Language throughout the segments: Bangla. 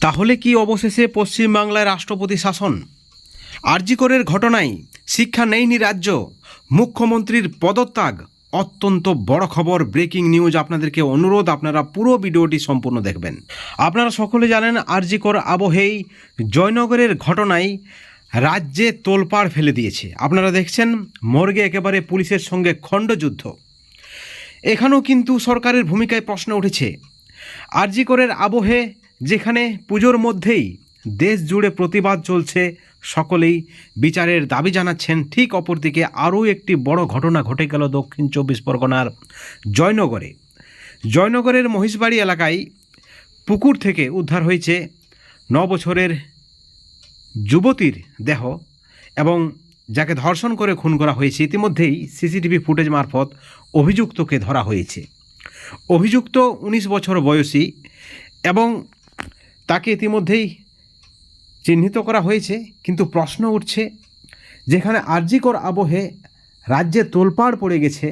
তাহলে কি অবশেষে পশ্চিমবাংলায় রাষ্ট্রপতি শাসন? আরজিকরের ঘটনায় শিক্ষা নেয়নি রাজ্য। মুখ্যমন্ত্রীর পদত্যাগ অত্যন্ত বড় খবর। ব্রেকিং নিউজ আপনাদেরকে অনুরোধ, আপনারা পুরো ভিডিওটি সম্পূর্ণ দেখবেন। আপনারা সকলে জানেন আরজিকর আবহেই জয়নগরের ঘটনায় রাজ্যে তোলপাড় ফেলে দিয়েছে। আপনারা দেখছেন, মর্গে একেবারে পুলিশের সঙ্গে খণ্ডযুদ্ধ এখানেও কিন্তু সরকারের ভূমিকায় প্রশ্ন উঠেছে। আরজিকরের আবহে যেখানে পুজোর মধ্যেই দেশ জুড়ে প্রতিবাদ চলছে, সকলেই বিচারের দাবি জানাচ্ছেন, ঠিক অপরদিকে আরও একটি বড় ঘটনা ঘটে গেল দক্ষিণ চব্বিশ পরগনার জয়নগরে। জয়নগরের মহিষবাড়ি এলাকায় পুকুর থেকে উদ্ধার হয়েছে ন বছরের যুবতীর দেহ এবং যাকে ধর্ষণ করে খুন করা হয়েছে। ইতিমধ্যেই সিসিটিভি ফুটেজ মারফত অভিযুক্তকে ধরা হয়েছে। অভিযুক্ত উনিশ বছর বয়সী এবং তাকে ইতিমধ্যেই চিহ্নিত করা হয়েছে, কিন্তু প্রশ্ন উঠছে, যেখানে আর্যিকর আবহে রাজ্যে তোলপাড় পড়ে গেছে,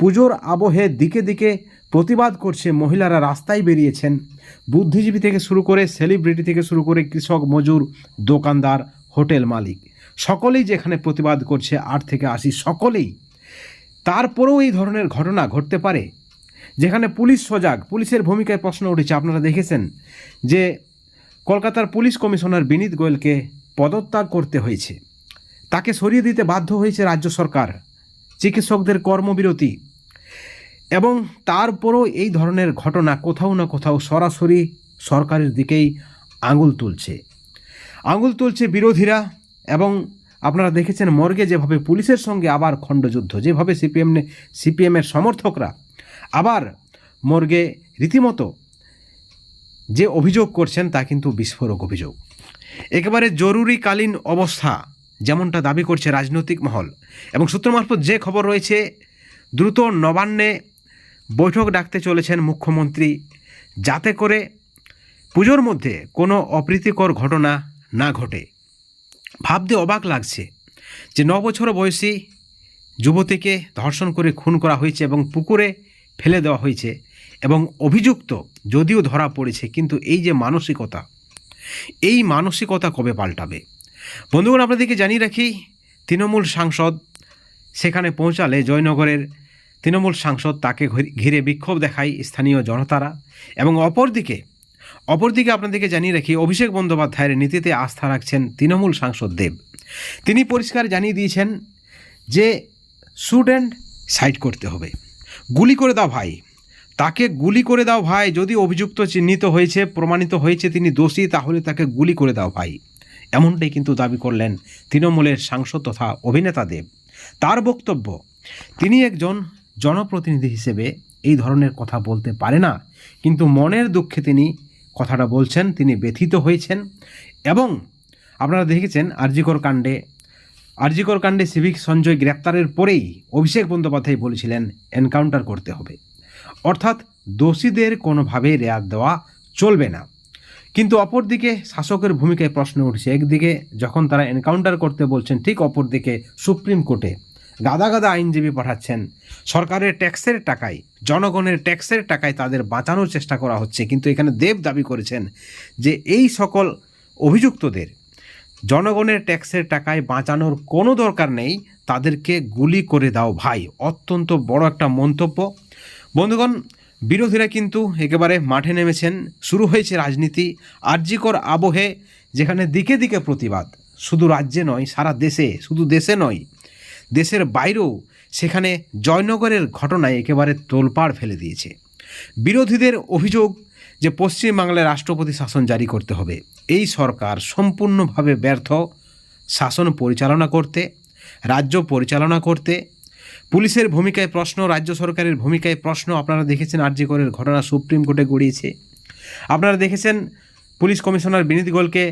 পুজোর আবহে দিকে দিকে প্রতিবাদ করছে মহিলারা রাস্তায় বেরিয়েছেন, বুদ্ধিজীবী থেকে শুরু করে সেলিব্রিটি থেকে শুরু করে কৃষক, মজুর, দোকানদার, হোটেল মালিক, সকলেই যেখানে প্রতিবাদ করছে আট থেকে আশি সকলেই, তারপরেও এই ধরনের ঘটনা ঘটতে পারে, যেখানে পুলিশ সজাগ, পুলিশের ভূমিকায় প্রশ্ন উঠেছে, আপনারা দেখেছেন যে কলকাতার পুলিশ কমিশনার বিনীত গোয়েলকে পদত্যাগ করতে হয়েছে। তাকে সরিয়ে দিতে বাধ্য হয়েছে রাজ্য সরকার, চিকিৎসকদের কর্মবিরতি। এবং তারপরও এই ধরনের ঘটনা কোথাও না কোথাও সরাসরি সরকারের দিকেই আঙুল তুলছে। আঙুল তুলছে বিরোধীরা এবং আপনারা দেখেছেন মর্গে যেভাবে পুলিশের সঙ্গে আবার খণ্ডযুদ্ধ, যেভাবে সিপিএম সিপিএমের সমর্থকরা আবার মর্গে রীতিমতো যে অভিযোগ করছেন তা কিন্তু বিস্ফোরক অভিযোগ। একেবারে জরুরিকালীন অবস্থা যেমনটা দাবি করছে রাজনৈতিক মহল। এবং সূত্র মারফত যে খবর রয়েছে, দ্রুত নবান্নে বৈঠক ডাকতে চলেছেন মুখ্যমন্ত্রী। যাতে করে পুজোর মধ্যে কোনো অপ্রীতিকর ঘটনা না ঘটে। ভাবতে অবাক লাগছে যে ন বছর বয়সী যুবতীকে ধর্ষণ করে খুন করা হয়েছে এবং পুকুরে ফেলে দেওয়া হয়েছে। এবং অভিযুক্ত যদিও ধরা পড়েছে, কিন্তু এই যে মানসিকতা, এই মানসিকতা কবে পাল্টাবে? বন্ধুগণ, আপনাদেরকে জানিয়ে রাখি, তৃণমূল সাংসদ সেখানে পৌঁছালে জয়নগরের তৃণমূল সাংসদ তাকে ঘিরে- বিক্ষোভ দেখায় স্থানীয় জনতারা এবং অপরদিকে অপরদিকে আপনাদেরকে জানিয়ে রাখি, অভিষেক বন্দ্যোপাধ্যায়ের নীতিতে আস্থা রাখছেন তৃণমূল সাংসদ দেব। তিনি পরিষ্কার জানিয়ে দিয়েছেন যে স্টুডেন্ট সাইড করতে হবে। গুলি করে দাও ভাই। তাকে গুলি করে দাও ভাই। যদি অভিযুক্ত চিহ্নিত হয়েছে, প্রমাণিত হয়েছে তিনি দোষী, তাহলে তাকে গুলি করে দাও ভাই। এমনটাই কিন্তু দাবি করলেন তৃণমূলের সাংসদ তথা অভিনেতা দেব। তার বক্তব্য, তিনি একজন জনপ্রতিনিধি হিসেবে এই ধরনের কথা বলতে পারে না, কিন্তু মনের দুঃখে তিনি কথাটা বলছেন, তিনি ব্যথিত হয়েছেন এবং আপনারা দেখেছেন আরজিকর কাণ্ডে আরজিকর কাণ্ডে সিভিক সঞ্জয় গ্রেপ্তারের পরেই অভিষেক বন্দ্যোপাধ্যায় বলেছিলেন, এনকাউন্টার করতে হবে। অর্থাৎ দোষীদের কোনোভাবেই রেয়াত দেওয়া চলবে না। কিন্তু অপরদিকে শাসকের ভূমিকায় প্রশ্ন উঠছে। একদিকে যখন তারা এনকাউন্টার করতে বলছেন, ঠিক অপরদিকে সুপ্রিম কোর্টে গাদা গাদা আইনজীবী পাঠাচ্ছেন, সরকারের ট্যাক্সের টাকায়, জনগণের ট্যাক্সের টাকায় তাদের বাঁচানোর চেষ্টা করা হচ্ছে। কিন্তু এখানে দেব দাবি করেছেন যে এই সকল অভিযুক্তদের জনগণের ট্যাক্সের টাকায় বাঁচানোর কোনো দরকার নেই। তাদেরকে গুলি করে দাও ভাই। অত্যন্ত বড় একটা মন্তব্য। বন্ধুগণ, বিরোধীরা কিন্তু একেবারে মাঠে নেমেছেন। শুরু হয়েছে রাজনীতি, আর্যিকর আবহে, যেখানে দিকে দিকে প্রতিবাদ। শুধু রাজ্যে নয়, সারা দেশে, শুধু দেশে নয়, দেশের বাইরেও সেখানে জয়নগরের ঘটনায় একেবারে তোলপাড় ফেলে দিয়েছে। বিরোধীদের অভিযোগ যে পশ্চিমবাংলায় রাষ্ট্রপতি শাসন জারি করতে হবে। এই সরকার সম্পূর্ণভাবে ব্যর্থ। শাসন পরিচালনা করতে, রাজ্য পরিচালনা করতে পুলিশের ভূমিকায় প্রশ্ন, রাজ্য সরকারের ভূমিকায় প্রশ্ন, আপনারা দেখেছেন আরজিকরের ঘটনা সুপ্রিম কোর্টে গড়িয়েছে। আপনারা দেখেছেন পুলিশ কমিশনার বিনীত গোলকে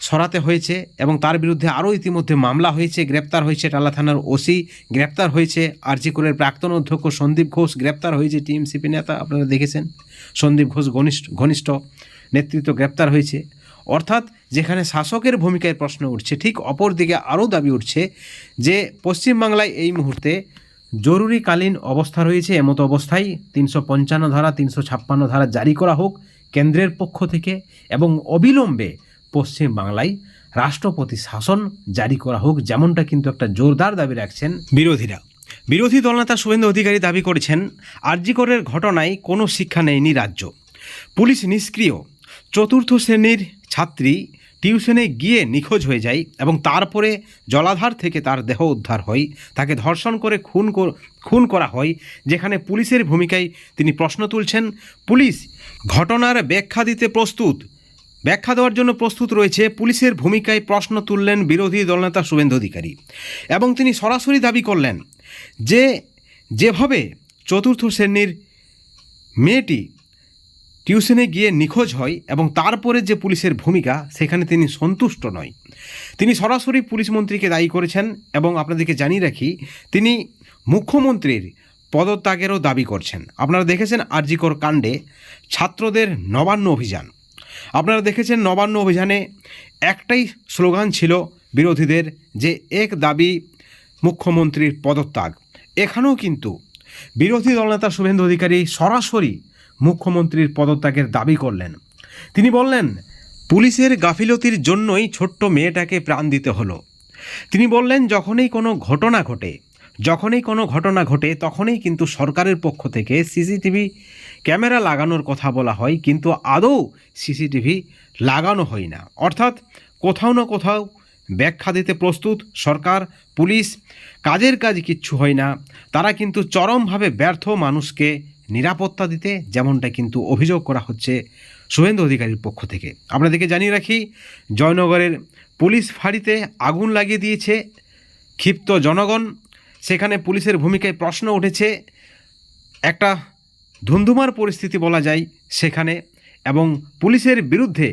সরাতে হয়েছে এবং তার বিরুদ্ধে আরও ইতিমধ্যে মামলা হয়েছে, গ্রেপ্তার হয়েছে টালা থানার ওসি, গ্রেপ্তার হয়েছে আরজিকরের প্রাক্তন অধ্যক্ষ সন্দীপ ঘোষ, গ্রেপ্তার হয়েছে টিএমসিপি নেতা, আপনারা দেখেছেন। সন্দীপ ঘোষ ঘনিষ্ঠ ঘনিষ্ঠ নেতৃত্ব গ্রেপ্তার হয়েছে। অর্থাৎ যেখানে শাসকের ভূমিকায় প্রশ্ন উঠছে, ঠিক অপরদিকে আরও দাবি উঠছে যে পশ্চিমবাংলায় এই মুহূর্তে জরুরিকালীন অবস্থা রয়েছে এমত অবস্থায় তিনশো পঞ্চান্ন ধারা, তিনশো ছাপ্পান্ন ধারা জারি করা হোক কেন্দ্রের পক্ষ থেকে এবং অবিলম্বে পশ্চিম বাংলায় রাষ্ট্রপতি শাসন জারি করা হোক যেমনটা কিন্তু একটা জোরদার দাবি রাখছেন বিরোধীরা। বিরোধী দলনেতা শুভেন্দু অধিকারী দাবি করেছেন, আরজিকরের ঘটনায় কোনো শিক্ষা নেয়নি রাজ্য। পুলিশ নিষ্ক্রিয়। চতুর্থ শ্রেণির ছাত্রী টিউশনে গিয়ে নিখোঁজ হয়ে যায় এবং তারপরে জলাধার থেকে তার দেহ উদ্ধার হয় তাকে ধর্ষণ করে খুন খুন করা হয় যেখানে পুলিশের ভূমিকায় তিনি প্রশ্ন তুলছেন, পুলিশ, ঘটনার ব্যাখ্যা দিতে প্রস্তুত? ব্যাখ্যা দেওয়ার জন্য প্রস্তুত রয়েছে, পুলিশের ভূমিকায় প্রশ্ন তুললেন বিরোধী দলনেতা শুভেন্দু অধিকারী এবং তিনি সরাসরি দাবি করলেন যে, যেভাবে চতুর্থ শ্রেণির মেয়েটি টিউশনে গিয়ে নিখোঁজ হয় এবং তারপরে যে পুলিশের ভূমিকা, সেখানে তিনি সন্তুষ্ট নয়। তিনি সরাসরি পুলিশ মন্ত্রীকে দায়ী করেছেন এবং আপনাদেরকে জানিয়ে রাখি, তিনি মুখ্যমন্ত্রীর পদত্যাগেরও দাবি করছেন। আপনারা দেখেছেন আরজিকর কাণ্ডে ছাত্রদের নবান্ন অভিযান। আপনারা দেখেছেন নবান্ন অভিযানে একটাই স্লোগান ছিল বিরোধীদের যে এক দাবি, মুখ্যমন্ত্রীর পদত্যাগ। এখানেও কিন্তু বিরোধী দলনেতা শুভেন্দু অধিকারী সরাসরি মুখ্যমন্ত্রীর পদত্যাগের দাবি করলেন। তিনি বললেন, পুলিশের গাফিলতির জন্যই ছোট্ট মেয়েটাকে প্রাণ দিতে হলো। তিনি বললেন, যখনই কোনো ঘটনা ঘটে, যখনই কোনো ঘটনা ঘটে, তখনই কিন্তু সরকারের পক্ষ থেকে সিসিটিভি ক্যামেরা লাগানোর কথা বলা হয়, কিন্তু আদৌ সিসিটিভি লাগানো হয় না। অর্থাৎ কোথাও না কোথাও ব্যাখ্যা দিতে প্রস্তুত, সরকার, পুলিশ, কাজের কাজ কিচ্ছু হয় না। তারা কিন্তু চরমভাবে ব্যর্থ মানুষকে নিরাপত্তা দিতে যেমনটা কিন্তু অভিযোগ করা হচ্ছে শুভেন্দু অধিকারীর পক্ষ থেকে। আপনাদেরকে জানিয়ে রাখি, জয়নগরের পুলিশ ফাঁড়িতে আগুন লাগিয়ে দিয়েছে ক্ষিপ্ত জনগণ। সেখানে পুলিশের ভূমিকায় প্রশ্ন উঠেছে, একটা ধুন্ধুমার পরিস্থিতি বলা যায় সেখানে এবং পুলিশের বিরুদ্ধে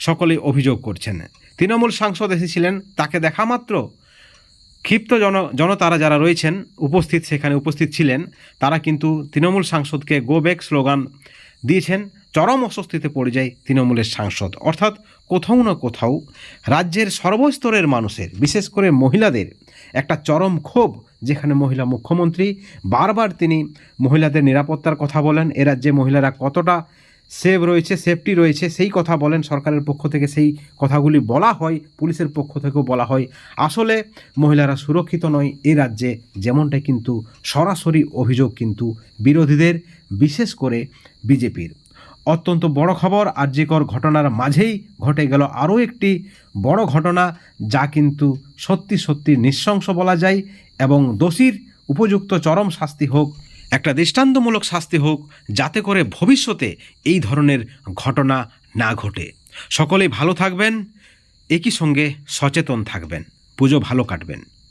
সকলে অভিযোগ করছেন। তৃণমূল সাংসদ এসেছিলেন, তাকে দেখা মাত্র ক্ষিপ্ত জন, জনতারা যারা রয়েছেন, উপস্থিত সেখানে উপস্থিত ছিলেন, তারা কিন্তু তৃণমূল সাংসদকে গো ব্যাক স্লোগান দিয়েছেন, চরম অস্বস্তিতে পড়ে যায় তৃণমূলের সাংসদ। অর্থাৎ কোথাও না কোথাও রাজ্যের সর্বস্তরের মানুষের, বিশেষ করে মহিলাদের, একটা চরম ক্ষোভ, যেখানে মহিলা মুখ্যমন্ত্রী বারবার তিনি মহিলাদের নিরাপত্তার কথা বলেন, এ রাজ্যে মহিলারা কতটা সেভ রয়েছে সেফটি রয়েছে, সেই কথা বলেন সরকারের পক্ষ থেকে, সেই কথাগুলি বলা হয়, পুলিশের পক্ষ থেকেও বলা হয়। আসলে মহিলারা সুরক্ষিত নয়, এ রাজ্যে যেমনটা কিন্তু সরাসরি অভিযোগ কিন্তু বিরোধীদের, বিশেষ করে বিজেপির। অত্যন্ত বড় খবর আর আর্যিকর ঘটনার মাঝেই ঘটে গেল আরও একটি বড় ঘটনা, যা কিন্তু সত্যি সত্যি নৃশংস বলা যায় এবং দোষীর উপযুক্ত চরম শাস্তি হোক একটা দৃষ্টান্তমূলক শাস্তি হোক, যাতে করে ভবিষ্যতে এই ধরনের ঘটনা না ঘটে। সকলেই ভালো থাকবেন, একই সঙ্গে সচেতন থাকবেন। পুজো ভালো কাটবেন।